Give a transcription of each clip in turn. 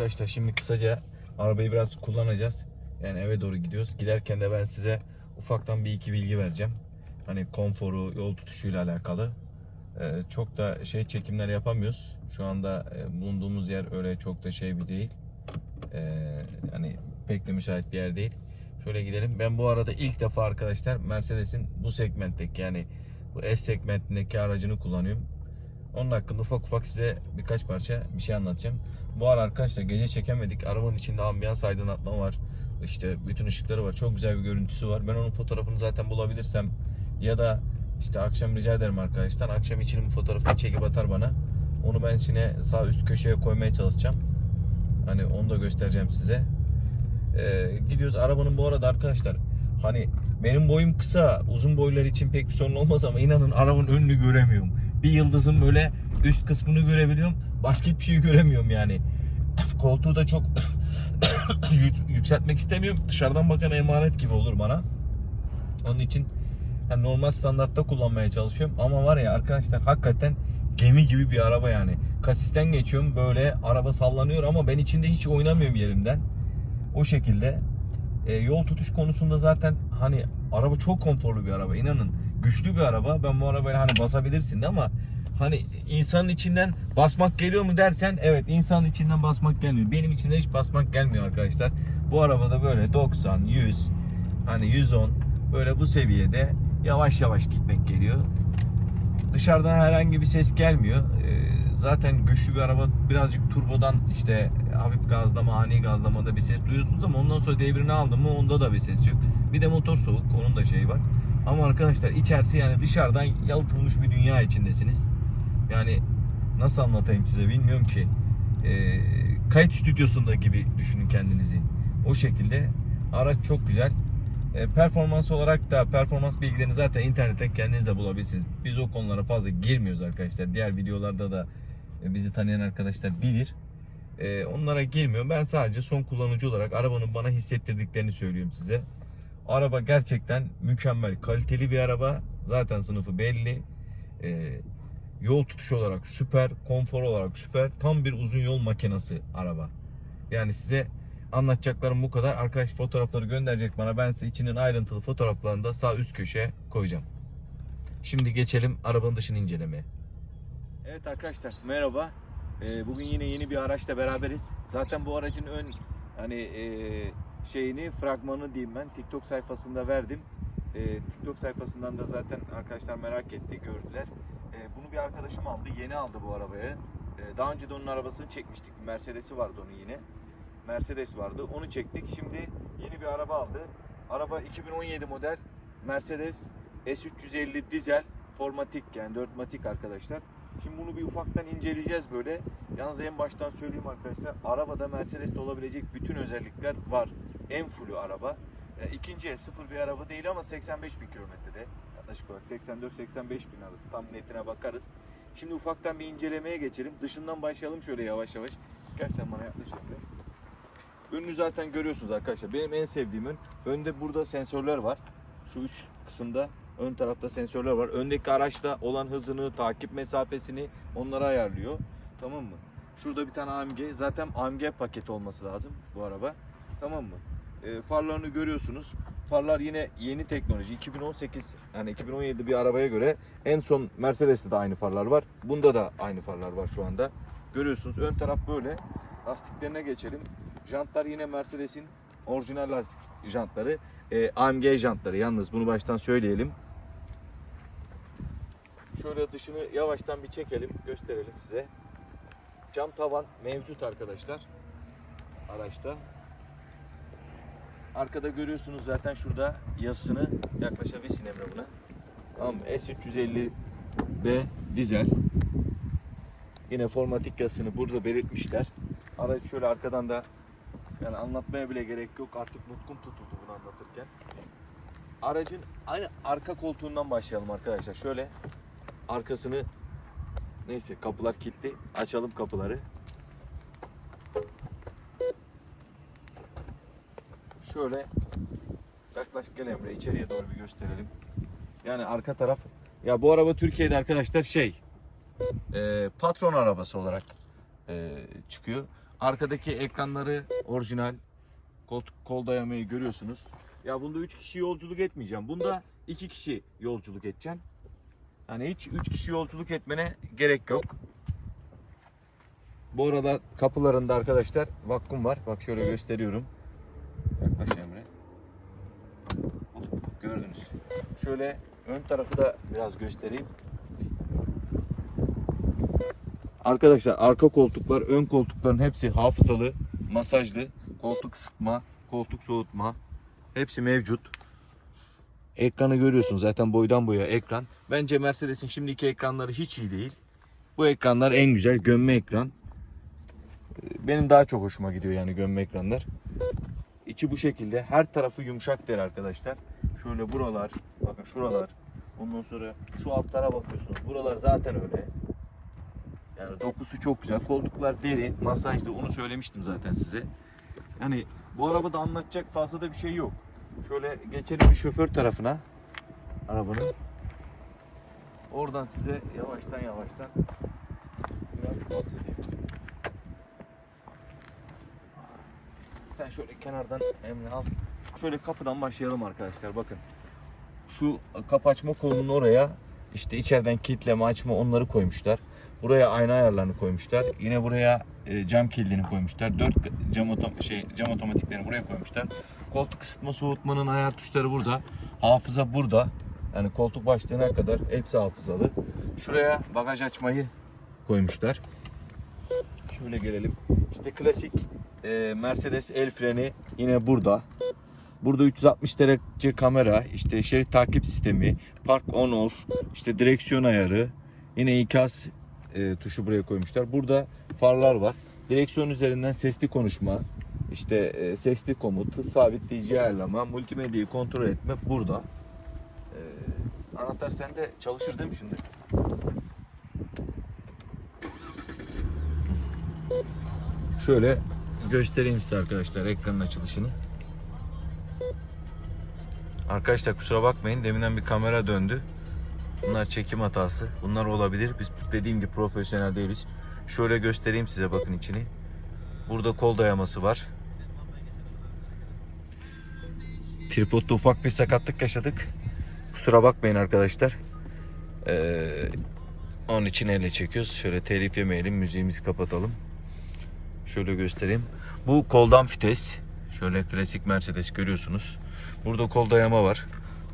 arkadaşlar şimdi kısaca arabayı biraz kullanacağız. Yani eve doğru gidiyoruz. Giderken de ben size ufaktan bir iki bilgi vereceğim. Hani konforu, yol tutuşuyla alakalı. Ee, çok da şey çekimler yapamıyoruz. Şu anda e, bulunduğumuz yer öyle çok da şey bir değil. Ee, yani pek de müsait bir yer değil. Şöyle gidelim. Ben bu arada ilk defa arkadaşlar Mercedes'in bu segmentteki yani bu S segmentindeki aracını kullanıyorum. Onun hakkında ufak ufak size birkaç parça bir şey anlatacağım. Bu ara arkadaşlar gece çekemedik. Arabanın içinde ambiyans aydınlatma var. İşte bütün ışıkları var. Çok güzel bir görüntüsü var. Ben onun fotoğrafını zaten bulabilirsem ya da işte akşam rica ederim arkadaşlar. Akşam içinin fotoğrafını çekip atar bana. Onu ben içine sağ üst köşeye koymaya çalışacağım. Hani onu da göstereceğim size. Ee, gidiyoruz. Arabanın bu arada arkadaşlar hani benim boyum kısa. Uzun boylar için pek bir sorun olmaz ama inanın arabanın önünü göremiyorum. Bir yıldızın böyle üst kısmını görebiliyorum. Başka hiçbir şey göremiyorum yani. Koltuğu da çok yük- yükseltmek istemiyorum. Dışarıdan bakan emanet gibi olur bana. Onun için yani normal standartta kullanmaya çalışıyorum. Ama var ya arkadaşlar hakikaten gemi gibi bir araba yani. Kasisten geçiyorum böyle araba sallanıyor ama ben içinde hiç oynamıyorum yerimden. O şekilde. E, yol tutuş konusunda zaten hani araba çok konforlu bir araba inanın. Güçlü bir araba. Ben bu arabayla hani basabilirsin de ama hani insanın içinden basmak geliyor mu dersen evet insanın içinden basmak gelmiyor. Benim içinden hiç basmak gelmiyor arkadaşlar. Bu arabada böyle 90, 100 hani 110 böyle bu seviyede yavaş yavaş gitmek geliyor. Dışarıdan herhangi bir ses gelmiyor. Ee, zaten güçlü bir araba birazcık turbodan işte hafif gazlama, ani gazlamada bir ses duyuyorsunuz ama ondan sonra devrini aldım mı onda da bir ses yok. Bir de motor soğuk, onun da şeyi var. Ama arkadaşlar içerisi yani dışarıdan yalıtılmış bir dünya içindesiniz. Yani nasıl anlatayım size bilmiyorum ki. Ee, kayıt stüdyosunda gibi düşünün kendinizi. O şekilde araç çok güzel. E, performans olarak da performans bilgilerini zaten internetten kendiniz de bulabilirsiniz. Biz o konulara fazla girmiyoruz arkadaşlar. Diğer videolarda da e, bizi tanıyan arkadaşlar bilir. E, onlara girmiyorum. Ben sadece son kullanıcı olarak arabanın bana hissettirdiklerini söylüyorum size. Araba gerçekten mükemmel, kaliteli bir araba. Zaten sınıfı belli. E, yol tutuşu olarak süper, konfor olarak süper. Tam bir uzun yol makinası araba. Yani size Anlatacaklarım bu kadar. Arkadaş fotoğrafları gönderecek bana. Ben size içinin ayrıntılı fotoğraflarını da sağ üst köşeye koyacağım. Şimdi geçelim arabanın dışını incelemeye. Evet arkadaşlar merhaba. Ee, bugün yine yeni bir araçla beraberiz. Zaten bu aracın ön hani e, şeyini fragmanı diyeyim ben TikTok sayfasında verdim. E, TikTok sayfasından da zaten arkadaşlar merak etti gördüler. E, bunu bir arkadaşım aldı. Yeni aldı bu arabayı. E, daha önce de onun arabasını çekmiştik. Mercedes'i vardı onun yine. Mercedes vardı. Onu çektik. Şimdi yeni bir araba aldı. Araba 2017 model Mercedes S350 dizel formatik yani 4 matik arkadaşlar. Şimdi bunu bir ufaktan inceleyeceğiz böyle. Yalnız en baştan söyleyeyim arkadaşlar. Arabada Mercedes'te olabilecek bütün özellikler var. En fullü araba. E, ikinci el sıfır bir araba değil ama 85 bin kilometrede. Yaklaşık olarak 84-85 bin arası. Tam netine bakarız. Şimdi ufaktan bir incelemeye geçelim. Dışından başlayalım şöyle yavaş yavaş. Gel sen bana yaklaş. Önünü zaten görüyorsunuz arkadaşlar. Benim en sevdiğim ön. Önde burada sensörler var. Şu üç kısımda ön tarafta sensörler var. Öndeki araçta olan hızını, takip mesafesini onlara ayarlıyor. Tamam mı? Şurada bir tane AMG. Zaten AMG paket olması lazım bu araba. Tamam mı? E, farlarını görüyorsunuz. Farlar yine yeni teknoloji. 2018 yani 2017 bir arabaya göre en son Mercedes'te de aynı farlar var. Bunda da aynı farlar var şu anda. Görüyorsunuz ön taraf böyle. Lastiklerine geçelim. Jantlar yine Mercedes'in orijinal lastik jantları. Ee, AMG jantları yalnız bunu baştan söyleyelim. Şöyle dışını yavaştan bir çekelim, gösterelim size. Cam tavan mevcut arkadaşlar araçta. Arkada görüyorsunuz zaten şurada yazısını yaklaşabilirsin Emre buna. Tamam mı? S350D dizel. Yine formatik yazısını burada belirtmişler. Araç şöyle arkadan da yani anlatmaya bile gerek yok. Artık nutkum tutuldu bunu anlatırken. Aracın aynı arka koltuğundan başlayalım arkadaşlar. Şöyle arkasını neyse kapılar kilitli. Açalım kapıları. Şöyle yaklaş gel Emre içeriye doğru bir gösterelim. Yani arka taraf ya bu araba Türkiye'de arkadaşlar şey e, patron arabası olarak e, çıkıyor. Arkadaki ekranları orijinal. Koltuk, kol dayamayı görüyorsunuz. Ya bunda 3 kişi yolculuk etmeyeceğim. Bunda 2 kişi yolculuk edeceğim. Hani hiç 3 kişi yolculuk etmene gerek yok. Bu arada kapılarında arkadaşlar vakum var. Bak şöyle gösteriyorum. Yaklaş Emre. Gördünüz. Şöyle ön tarafı da biraz göstereyim. Arkadaşlar arka koltuklar, ön koltukların hepsi hafızalı, masajlı, koltuk ısıtma, koltuk soğutma hepsi mevcut. Ekranı görüyorsunuz zaten boydan boya ekran. Bence Mercedes'in şimdiki ekranları hiç iyi değil. Bu ekranlar en güzel gömme ekran. Benim daha çok hoşuma gidiyor yani gömme ekranlar. İçi bu şekilde. Her tarafı yumuşak der arkadaşlar. Şöyle buralar, bakın şuralar. Ondan sonra şu altlara bakıyorsunuz. Buralar zaten öyle. Yani dokusu çok güzel. Koltuklar deri, masajlı. Onu söylemiştim zaten size. Yani bu arabada anlatacak fazla da bir şey yok. Şöyle geçelim bir şoför tarafına. Arabanın. Oradan size yavaştan yavaştan biraz bahsedeyim. Sen şöyle kenardan Emre al. Şöyle kapıdan başlayalım arkadaşlar bakın. Şu kapı açma kolunun oraya işte içeriden kilitleme açma onları koymuşlar. Buraya ayna ayarlarını koymuşlar. Yine buraya e, cam kilidini koymuşlar. Dört cam, otom şey, cam otomatiklerini buraya koymuşlar. Koltuk ısıtma soğutmanın ayar tuşları burada. Hafıza burada. Yani koltuk başlığına kadar hepsi hafızalı. Şuraya bagaj açmayı koymuşlar. Şöyle gelelim. İşte klasik e, Mercedes el freni yine burada. Burada 360 derece kamera, işte şerit takip sistemi, park on off, işte direksiyon ayarı, yine ikaz e, tuşu buraya koymuşlar. Burada farlar var. Direksiyon üzerinden sesli konuşma, işte e, sesli komut, sabitleyici ayarlama, multimedyayı kontrol etme burada. E, anahtar sende çalışır değil mi şimdi? Şöyle göstereyim size arkadaşlar ekranın açılışını. Arkadaşlar kusura bakmayın deminden bir kamera döndü. Bunlar çekim hatası. Bunlar olabilir. Biz dediğim gibi profesyonel değiliz. Şöyle göstereyim size bakın içini. Burada kol dayaması var. Tripodda ufak bir sakatlık yaşadık. Kusura bakmayın arkadaşlar. Ee, onun için elle çekiyoruz. Şöyle telif yemeyelim. Müziğimizi kapatalım. Şöyle göstereyim. Bu koldan fites. Şöyle klasik Mercedes görüyorsunuz. Burada kol dayama var.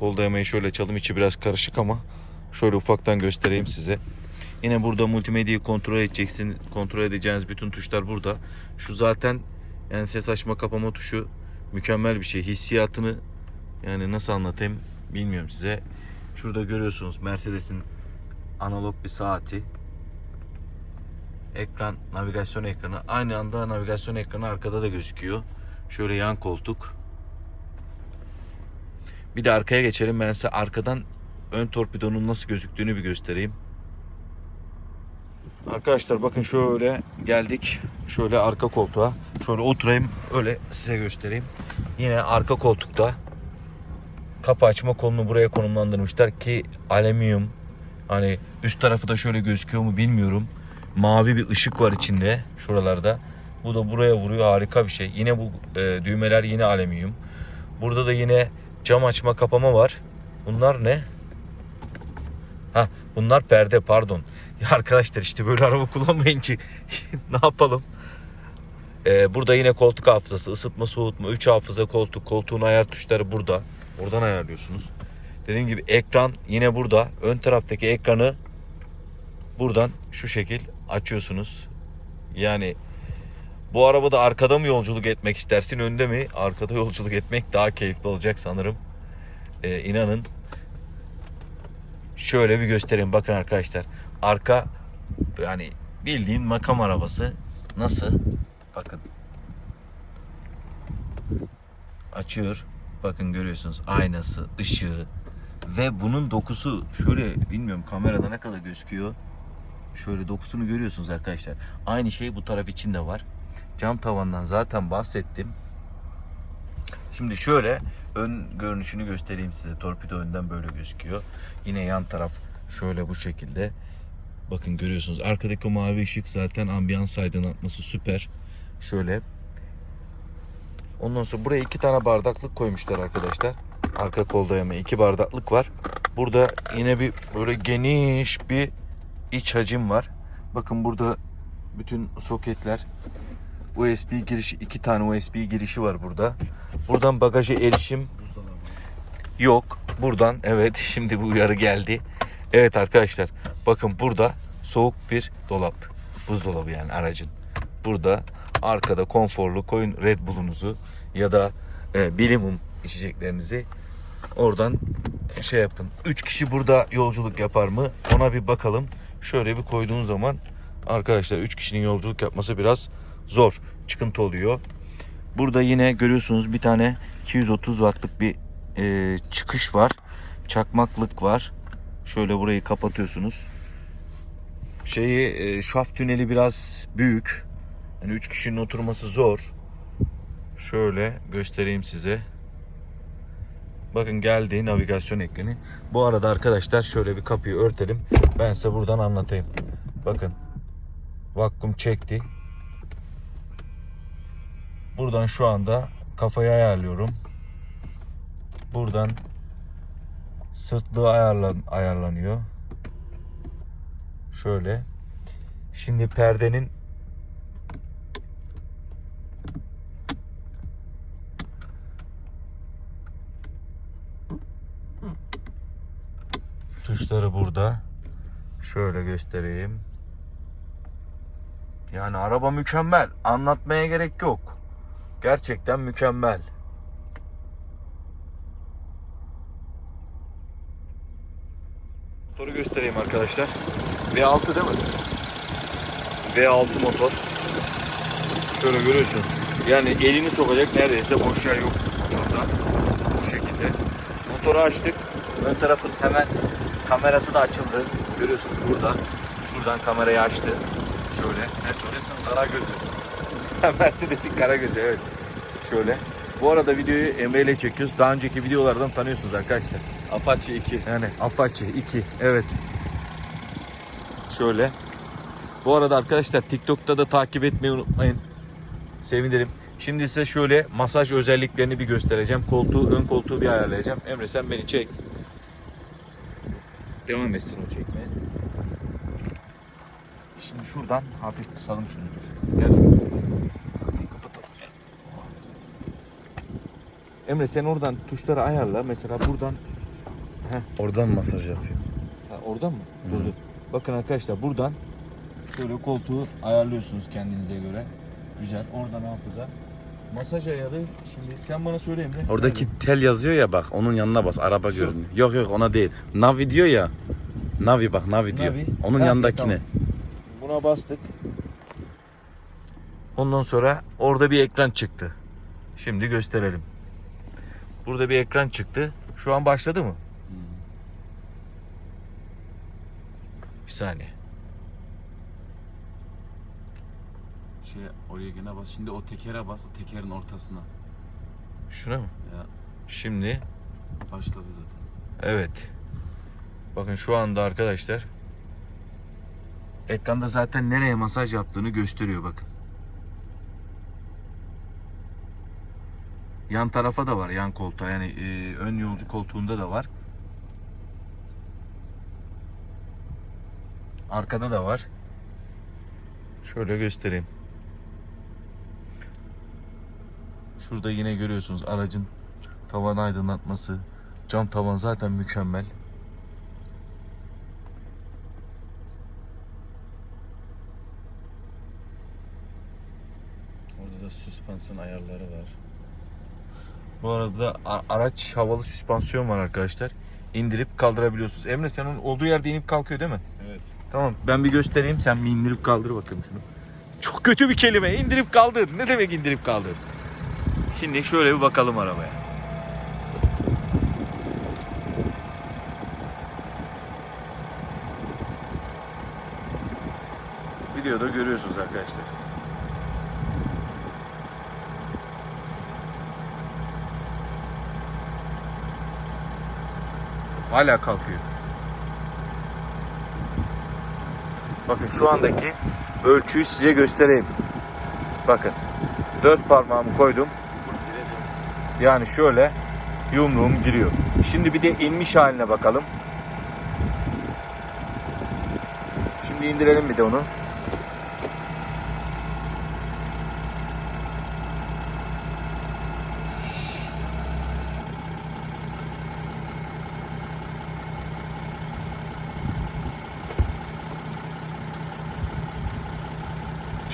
Kol dayamayı şöyle çalım içi biraz karışık ama şöyle ufaktan göstereyim size. Yine burada multimedyayı kontrol edeceksin. Kontrol edeceğiniz bütün tuşlar burada. Şu zaten yani ses açma kapama tuşu mükemmel bir şey. Hissiyatını yani nasıl anlatayım bilmiyorum size. Şurada görüyorsunuz Mercedes'in analog bir saati. Ekran, navigasyon ekranı. Aynı anda navigasyon ekranı arkada da gözüküyor. Şöyle yan koltuk. Bir de arkaya geçelim. Ben size arkadan ön torpidonun nasıl gözüktüğünü bir göstereyim. Arkadaşlar bakın şöyle geldik. Şöyle arka koltuğa. Şöyle oturayım öyle size göstereyim. Yine arka koltukta kapı açma kolunu buraya konumlandırmışlar ki alüminyum. Hani üst tarafı da şöyle gözüküyor mu bilmiyorum. Mavi bir ışık var içinde şuralarda. Bu da buraya vuruyor harika bir şey. Yine bu e, düğmeler yine alüminyum. Burada da yine cam açma kapama var. Bunlar ne? Ha bunlar perde pardon. Ya arkadaşlar işte böyle araba kullanmayın ki ne yapalım? Ee, burada yine koltuk hafızası, ısıtma, soğutma, 3 hafıza koltuk, koltuğun ayar tuşları burada. Oradan ayarlıyorsunuz. Dediğim gibi ekran yine burada. Ön taraftaki ekranı buradan şu şekil açıyorsunuz. Yani bu arabada arkada mı yolculuk etmek istersin, önde mi? Arkada yolculuk etmek daha keyifli olacak sanırım. Ee, inanın. Şöyle bir göstereyim bakın arkadaşlar. Arka yani bildiğin makam arabası. Nasıl? Bakın. Açıyor. Bakın görüyorsunuz aynası, ışığı ve bunun dokusu şöyle bilmiyorum kamerada ne kadar gözüküyor. Şöyle dokusunu görüyorsunuz arkadaşlar. Aynı şey bu taraf için de var. Cam tavandan zaten bahsettim. Şimdi şöyle ön görünüşünü göstereyim size. Torpido önden böyle gözüküyor. Yine yan taraf şöyle bu şekilde. Bakın görüyorsunuz. Arkadaki o mavi ışık zaten ambiyans aydınlatması süper. Şöyle. Ondan sonra buraya iki tane bardaklık koymuşlar arkadaşlar. Arka kol dayama iki bardaklık var. Burada yine bir böyle geniş bir iç hacim var. Bakın burada bütün soketler USB girişi iki tane USB girişi var burada. Buradan bagaja erişim yok. Buradan evet şimdi bu uyarı geldi. Evet arkadaşlar bakın burada soğuk bir dolap. Buzdolabı yani aracın. Burada arkada konforlu koyun Red Bull'unuzu ya da e, bilimum içeceklerinizi oradan şey yapın. 3 kişi burada yolculuk yapar mı? Ona bir bakalım. Şöyle bir koyduğun zaman arkadaşlar 3 kişinin yolculuk yapması biraz zor. Çıkıntı oluyor. Burada yine görüyorsunuz bir tane 230 wattlık bir e, çıkış var. Çakmaklık var. Şöyle burayı kapatıyorsunuz. Şeyi e, şaft tüneli biraz büyük. Yani 3 kişinin oturması zor. Şöyle göstereyim size. Bakın geldi navigasyon ekranı. Bu arada arkadaşlar şöyle bir kapıyı örtelim. Ben size buradan anlatayım. Bakın. Vakum çekti. Buradan şu anda kafayı ayarlıyorum. Buradan sırtlığı ayarlan ayarlanıyor. Şöyle. Şimdi perdenin tuşları burada. Şöyle göstereyim. Yani araba mükemmel. Anlatmaya gerek yok. Gerçekten mükemmel. Motoru göstereyim arkadaşlar. V6 değil mi? V6 motor. Şöyle görüyorsunuz. Yani elini sokacak neredeyse boş yer yok motorda. Bu şekilde. Motoru açtık. Ön tarafın hemen kamerası da açıldı. Görüyorsunuz burada. Şuradan kamerayı açtı. Şöyle. Mercedes'in kara gözü. Mercedes'in kara gözü evet. Şöyle. Bu arada videoyu Emre ile çekiyoruz. Daha önceki videolardan tanıyorsunuz arkadaşlar. Apache 2. Yani Apache 2. Evet. Şöyle. Bu arada arkadaşlar TikTok'ta da takip etmeyi unutmayın. Sevinirim. Şimdi size şöyle masaj özelliklerini bir göstereceğim. Koltuğu, ön koltuğu bir ayarlayacağım. Emre sen beni çek. Devam etsin o çekmeye. Şimdi şuradan hafif kısalım şunu. Gel. Kapıyı kapatalım. Emre sen oradan tuşları ayarla. Mesela buradan Oradan masaj yapıyor. Ha, oradan mı? Dur dur. Bakın arkadaşlar buradan şöyle koltuğu ayarlıyorsunuz kendinize göre. Güzel. Oradan hafıza. Masaj ayarı. Şimdi sen bana söyle Emre. Oradaki tel yazıyor ya bak onun yanına bas araba görünüyor. Yok yok ona değil. Navi diyor ya. Navi bak Navi diyor. Navi. Onun Ha, yanındakine. Buna bastık. Ondan sonra orada bir ekran çıktı. Şimdi gösterelim. Burada bir ekran çıktı. Şu an başladı mı? Bir saniye. Şey oraya gene bas. Şimdi o tekere bas. O tekerin ortasına. Şuna mı? Ya Şimdi başladı zaten. Evet. Bakın şu anda arkadaşlar ekranda zaten nereye masaj yaptığını gösteriyor bakın. Yan tarafa da var yan koltuğa yani e, ön yolcu koltuğunda da var. Arkada da var. Şöyle göstereyim. Şurada yine görüyorsunuz aracın tavan aydınlatması. Cam tavan zaten mükemmel. Orada da süspansiyon ayarları var. Bu arada araç havalı süspansiyon var arkadaşlar. İndirip kaldırabiliyorsunuz. Emre sen onun olduğu yerde inip kalkıyor değil mi? Evet. Tamam ben bir göstereyim sen bir indirip kaldır bakalım şunu. Çok kötü bir kelime indirip kaldır. Ne demek indirip kaldır? Şimdi şöyle bir bakalım arabaya. Videoda görüyorsunuz arkadaşlar. Hala kalkıyor. Bakın şu andaki ölçüyü size göstereyim. Bakın. Dört parmağımı koydum. Yani şöyle yumruğum giriyor. Şimdi bir de inmiş haline bakalım. Şimdi indirelim bir de onu.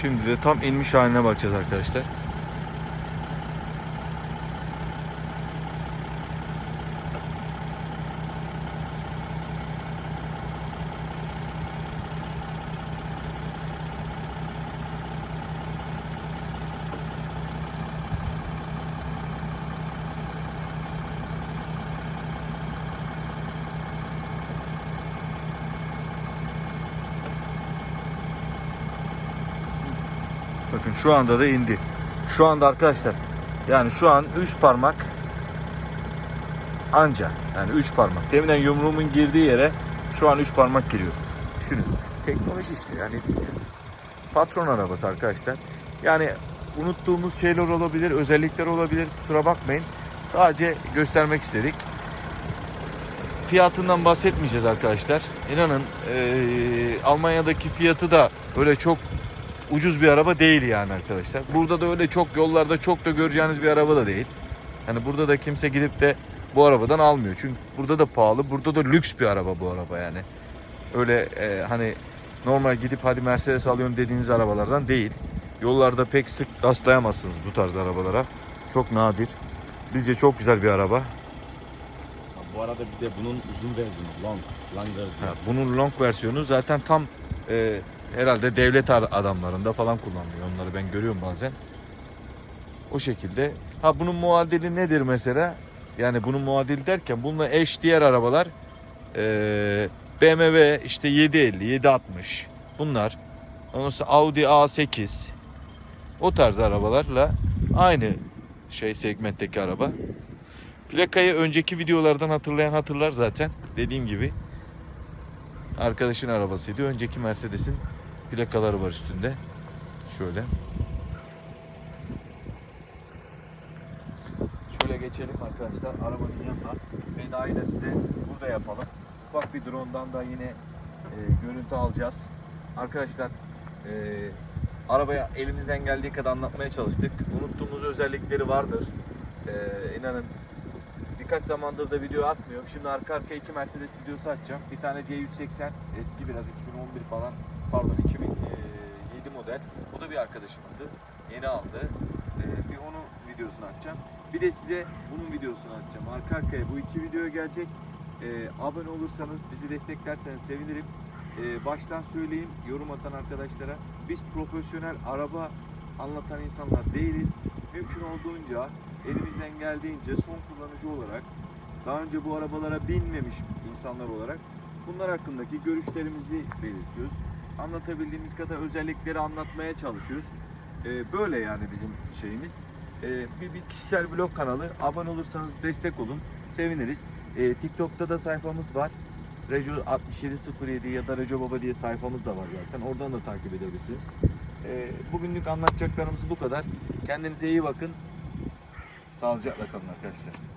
Şimdi de tam inmiş haline bakacağız arkadaşlar. Şu anda da indi. Şu anda arkadaşlar yani şu an 3 parmak anca yani 3 parmak. Deminden yumruğumun girdiği yere şu an 3 parmak giriyor. Düşünün. Teknoloji işte yani patron arabası arkadaşlar. Yani unuttuğumuz şeyler olabilir, özellikler olabilir. Kusura bakmayın. Sadece göstermek istedik. Fiyatından bahsetmeyeceğiz arkadaşlar. İnanın eee, Almanya'daki fiyatı da öyle çok ucuz bir araba değil yani arkadaşlar. Burada da öyle çok yollarda çok da göreceğiniz bir araba da değil. Hani burada da kimse gidip de bu arabadan almıyor. Çünkü burada da pahalı, burada da lüks bir araba bu araba yani. Öyle e, hani normal gidip hadi Mercedes alıyorum dediğiniz arabalardan değil. Yollarda pek sık rastlayamazsınız bu tarz arabalara. Çok nadir. Bizce çok güzel bir araba. Bu arada bir de bunun uzun versiyonu. Long. Long versiyonu. Ha, bunun long versiyonu zaten tam e, herhalde devlet ar- adamlarında falan kullanılıyor. Onları ben görüyorum bazen. O şekilde. Ha bunun muadili nedir mesela? Yani bunun muadili derken bununla eş diğer arabalar BMW işte 750, 760 bunlar. Ondan sonra Audi A8 o tarz arabalarla aynı şey segmentteki araba. Plakayı önceki videolardan hatırlayan hatırlar zaten. Dediğim gibi arkadaşın arabasıydı. Önceki Mercedes'in plakaları var üstünde. Şöyle. Şöyle geçelim arkadaşlar arabanın yanına. Vedayı da size burada yapalım. Ufak bir drone'dan da yine e, görüntü alacağız. Arkadaşlar e, arabaya elimizden geldiği kadar anlatmaya çalıştık. Unuttuğumuz özellikleri vardır. E, inanın birkaç zamandır da video atmıyorum. Şimdi arka arkaya iki Mercedes videosu atacağım. Bir tane C180 eski biraz 2011 falan pardon 2007 model. O da bir arkadaşımındı. Yeni aldı. Ee, bir onun videosunu atacağım. Bir de size bunun videosunu atacağım. Arka arkaya bu iki video gelecek. Ee, abone olursanız bizi desteklerseniz sevinirim. Ee, baştan söyleyeyim yorum atan arkadaşlara. Biz profesyonel araba anlatan insanlar değiliz. Mümkün olduğunca elimizden geldiğince son kullanıcı olarak daha önce bu arabalara binmemiş insanlar olarak bunlar hakkındaki görüşlerimizi belirtiyoruz. Anlatabildiğimiz kadar özellikleri anlatmaya çalışıyoruz. Ee, böyle yani bizim şeyimiz. Ee, bir, bir kişisel vlog kanalı. Abone olursanız destek olun. Seviniriz. Ee, TikTok'ta da sayfamız var. Rejo 6707 ya da Rejo Baba diye sayfamız da var zaten. Oradan da takip edebilirsiniz. Ee, bugünlük anlatacaklarımız bu kadar. Kendinize iyi bakın. Sağlıcakla kalın arkadaşlar.